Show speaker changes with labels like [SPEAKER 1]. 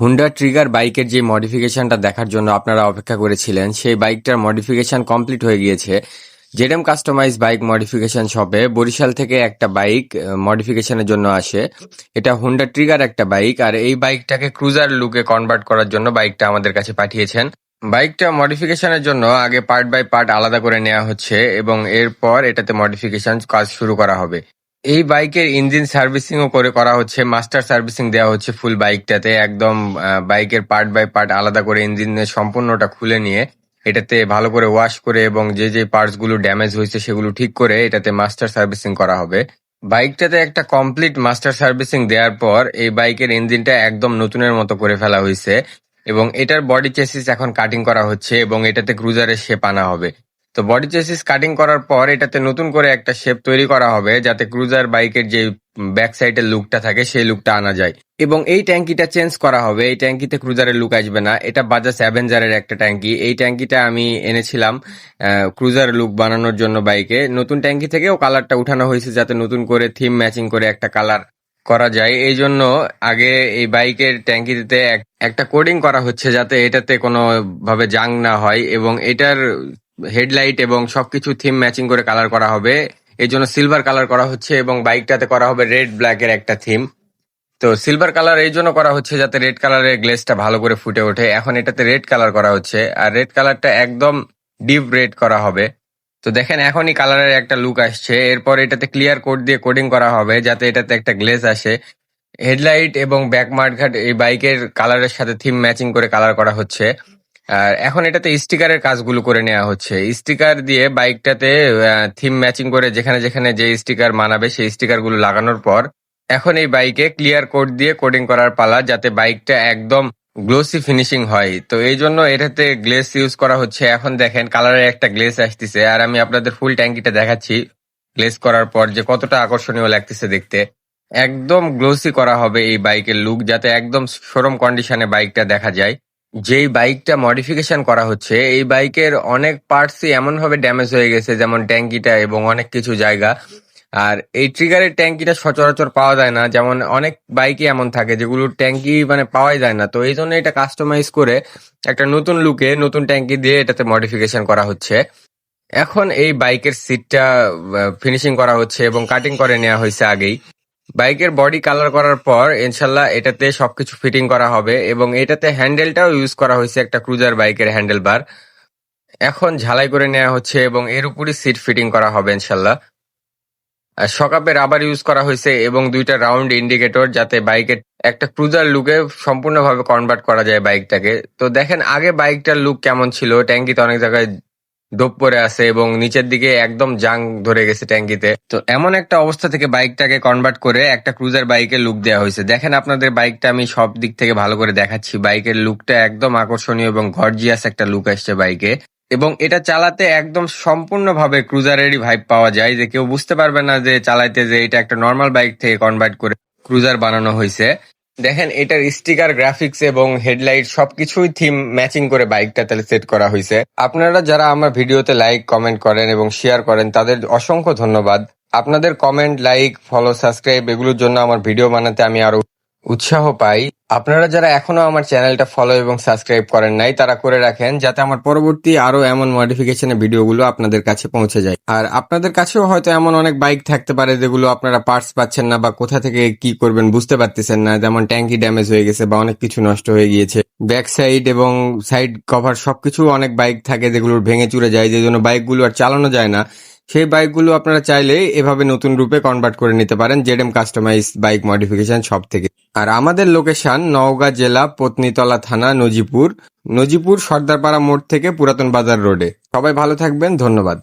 [SPEAKER 1] Honda trigger বাইকের যে মডিফিকেশনটা দেখার জন্য আপনারা অপেক্ষা করেছিলেন, সেই বাইকটার মডিফিকেশন কমপ্লিট হয়ে গিয়েছে। জেডএম কাস্টমাইজ বাইক মডিফিকেশন শপে বরিশাল থেকে একটা বাইক মডিফিকেশনের জন্য আসে। এটা হুন্ডা ট্রিগার একটা বাইক আর এই বাইকটাকে ক্রুজার লুকে কনভার্ট করার জন্য বাইকটা আমাদের কাছে পাঠিয়েছেন। বাইকটা মডিফিকেশনের জন্য আগে পার্ট বাই পার্ট আলাদা করে নেওয়া হচ্ছে এবং এরপর এটাতে মডিফিকেশন কাজ শুরু করা হবে। এই বাইকের ইঞ্জিন সার্ভিসিংও করে করা হচ্ছে, মাস্টার সার্ভিসিং দেওয়া হচ্ছে ফুল বাইকটাতে, একদম বাইকের পার্ট বাই পার্ট আলাদা করে ইঞ্জিনের সম্পূর্ণটা খুলে নিয়ে, এটাতে ভালো করে ওয়াশ করে এবং যে যে পার্টসগুলো ড্যামেজ হয়েছে সেগুলো ঠিক করে এটাতে মাস্টার সার্ভিসিং করা হবে। বাইকটাতে একটা কমপ্লিট মাস্টার সার্ভিসিং দেওয়ার পর এই বাইকের ইঞ্জিনটা একদম নতুনের মতো করে ফেলা হয়েছে এবং এটার বডি চেসিস এখন কাটিং করা হচ্ছে এবং এটাতে ক্রুজারের শেপ আনা হবে। তো বডি চেসিস কাটিং করার পর এটাতে নতুন করে একটা শেপ তৈরি করা হবে যাতে ক্রুজার বাইকের যে ব্যাক সাইডের লুকটা থাকে, সেই লুকটা আনা যায়। এবং এই ট্যাঙ্কিটা চেঞ্জ করা হবে। এই ট্যাঙ্কিতে ক্রুজারের লুক আসবে না। এটা বাজাজ অ্যাভেঞ্জারের একটা ট্যাঙ্কি। এই ট্যাঙ্কিটা আমি এনেছিলাম ক্রুজার লুক বানানোর জন্য বাইকে নতুন ট্যাঙ্কি থেকেও কালারটা উঠানো হয়েছে যাতে নতুন করে থিম ম্যাচিং করে একটা কালার করা যায়। এই জন্য আগে এই বাইকের ট্যাঙ্কিতে এক- একটা কোডিং করা হচ্ছে যাতে এটাতে কোনো ভাবে জাং না হয়। এবং এটার হেডলাইট এবং সবকিছু থিম ম্যাচিং করে কালার করা হবে। এই জন্য সিলভার কালার করা হচ্ছে এবং বাইকটাতে করা হবে রেড ব্ল্যাকের একটা থিম। তো সিলভার কালার এই জন্য করা হচ্ছে যাতে রেড কালারের গ্লেসটা ভালো করে ফুটে ওঠে। এখন এটাতে রেড কালার করা হচ্ছে আর রেড কালারটা একদম ডিপ রেড করা হবে। তো দেখেন এখনই কালারের একটা লুক আসছে। এরপর এটাতে ক্লিয়ার কোড দিয়ে কোডিং করা হবে যাতে এটাতে একটা গ্লেজ আসে। হেডলাইট এবং ব্যাক মার্কঘাট এই বাইকের কালারের সাথে থিম ম্যাচিং করে কালার করা হচ্ছে। আর এখন এটাতে স্টিকারের কাজগুলো করে নেওয়া হচ্ছে। স্টিকার দিয়ে বাইকটাতে থিম ম্যাচিং করে যেখানে যেখানে যে স্টিকার মানাবে সেই স্টিকারগুলো লাগানোর পর এখন এই বাইকে ক্লিয়ার কোড দিয়ে কোডিং করার পালা যাতে বাইকটা একদম গ্লোসি ফিনিশিং হয়। তো এই জন্য এটাতে গ্লেস ইউজ করা হচ্ছে। এখন দেখেন কালারের একটা গ্লেস আসতেছে। আর আমি আপনাদের ফুল ট্যাঙ্কিটা দেখাচ্ছি গ্লেস করার পর যে কতটা আকর্ষণীয় লাগতেছে দেখতে। একদম গ্লোসি করা হবে এই বাইকের লুক যাতে একদম শোরুম কন্ডিশনে বাইকটা দেখা যায়। যেই বাইকটা মডিফিকেশন করা হচ্ছে, এই বাইকের অনেক পার্টসই এমন ভাবে ড্যামেজ হয়ে গেছে, যেমন ট্যাঙ্কিটা এবং অনেক কিছু জায়গা। আর এই ট্রিগারের ট্যাঙ্কিটা সচরাচর পাওয়া যায় না, যেমন অনেক বাইকই এমন থাকে যেগুলোর ট্যাঙ্কি মানে পাওয়াই যায় না। তো এই জন্য এটা কাস্টমাইজ করে একটা নতুন লুকে নতুন ট্যাঙ্কি দিয়ে এটাতে মডিফিকেশন করা হচ্ছে। এখন এই বাইকের সিটটা ফিনিশিং করা হচ্ছে এবং কাটিং করে নেওয়া হয়েছে আগেই। বাইকের বডি কালার করার পর, ইনশাল্লাহ এটাতে সবকিছু ফিটিং করা হবে এবং এটাতে হ্যান্ডেলটাও ইউজ করা হয়েছে একটা ক্রুজার বাইকের হ্যান্ডেল বার এখন ঝালাই করে নেওয়া হচ্ছে এবং এর উপরই সিট ফিটিং করা হবে ইনশাল্লাহ। সকাপে রাবার ইউজ করা হয়েছে এবং দুইটা রাউন্ড ইন্ডিকেটর যাতে বাইকের একটা ক্রুজার লুকে সম্পূর্ণভাবে কনভার্ট করা যায় বাইকটাকে। তো দেখেন, আগে বাইকটার লুক কেমন ছিল, ট্যাঙ্কিতে অনেক জায়গায় ডোপ পরে আছে এবং নিচের দিকে একদম জাং ধরে গেছে ট্যাঙ্কিতে। তো এমন একটা অবস্থা থেকে বাইকটাকে কনভার্ট করে একটা ক্রুজার বাইকের লুক দেওয়া হয়েছে। দেখেন আপনাদের বাইকটা আমি সব দিক থেকে ভালো করে দেখাচ্ছি। বাইকের লুকটা একদম আকর্ষণীয় এবং গর্জিয়াস একটা লুক আসছে বাইকে এবং এটা চালাতে একদম সম্পূর্ণভাবে ক্রুজারেরই ভাইব পাওয়া যায় যে কেউ বুঝতে পারবে না যে চালাইতে যে এটা একটা নর্মাল বাইক থেকে কনভার্ট করে ক্রুজার বানানো হয়েছে। দেখেন, এটার স্টিকার গ্রাফিক্স এবং হেডলাইট সবকিছুই থিম ম্যাচিং করে বাইকটা তাহলে সেট করা হয়েছে আপনারা যারা আমার ভিডিওতে লাইক কমেন্ট করেন এবং শেয়ার করেন, তাদের অসংখ্য ধন্যবাদ। আপনাদের কমেন্ট লাইক ফলো সাবস্ক্রাইব এগুলোর জন্য আমার ভিডিও বানাতে আমি আরও উৎসাহ পাই। আপনারা যারা এখনও আমার চ্যানেলটা ফলো এবং সাবস্ক্রাইব করেন নাই, তারা করে রাখেন যাতে আমার পরবর্তী আরও এমন মডিফিকেশনের ভিডিওগুলো আপনাদের কাছে পৌঁছে যায়। আর আপনাদের কাছেও হয়তো এমন অনেক বাইক থাকতে পারে যেগুলো আপনারা পার্টস পাচ্ছেন না বা কোথা থেকে কি করবেন বুঝতে পারতেছেন না, যেমন ট্যাঙ্কি ড্যামেজ হয়ে গেছে বা অনেক কিছু নষ্ট হয়ে গিয়েছে। ব্যাক সাইড এবং সাইড কভার সবকিছু অনেক বাইক থাকে যেগুলোর ভেঙে চুরে যায় যে জন্য বাইকগুলো আর চালানো যায় না। সেই বাইকগুলো আপনারা চাইলে এভাবে নতুন রূপে কনভার্ট করে নিতে পারেন জেডএম কাস্টমাইজ বাইক মডিফিকেশন সব থেকে। আর আমাদের লোকেশন নওগাঁ জেলা, পত্নীতলা থানা, নজিপুর। নজিপুর সর্দারপাড়া মোড় থেকে পুরাতন বাজার রোডে সবাই ভালো থাকবেন, ধন্যবাদ।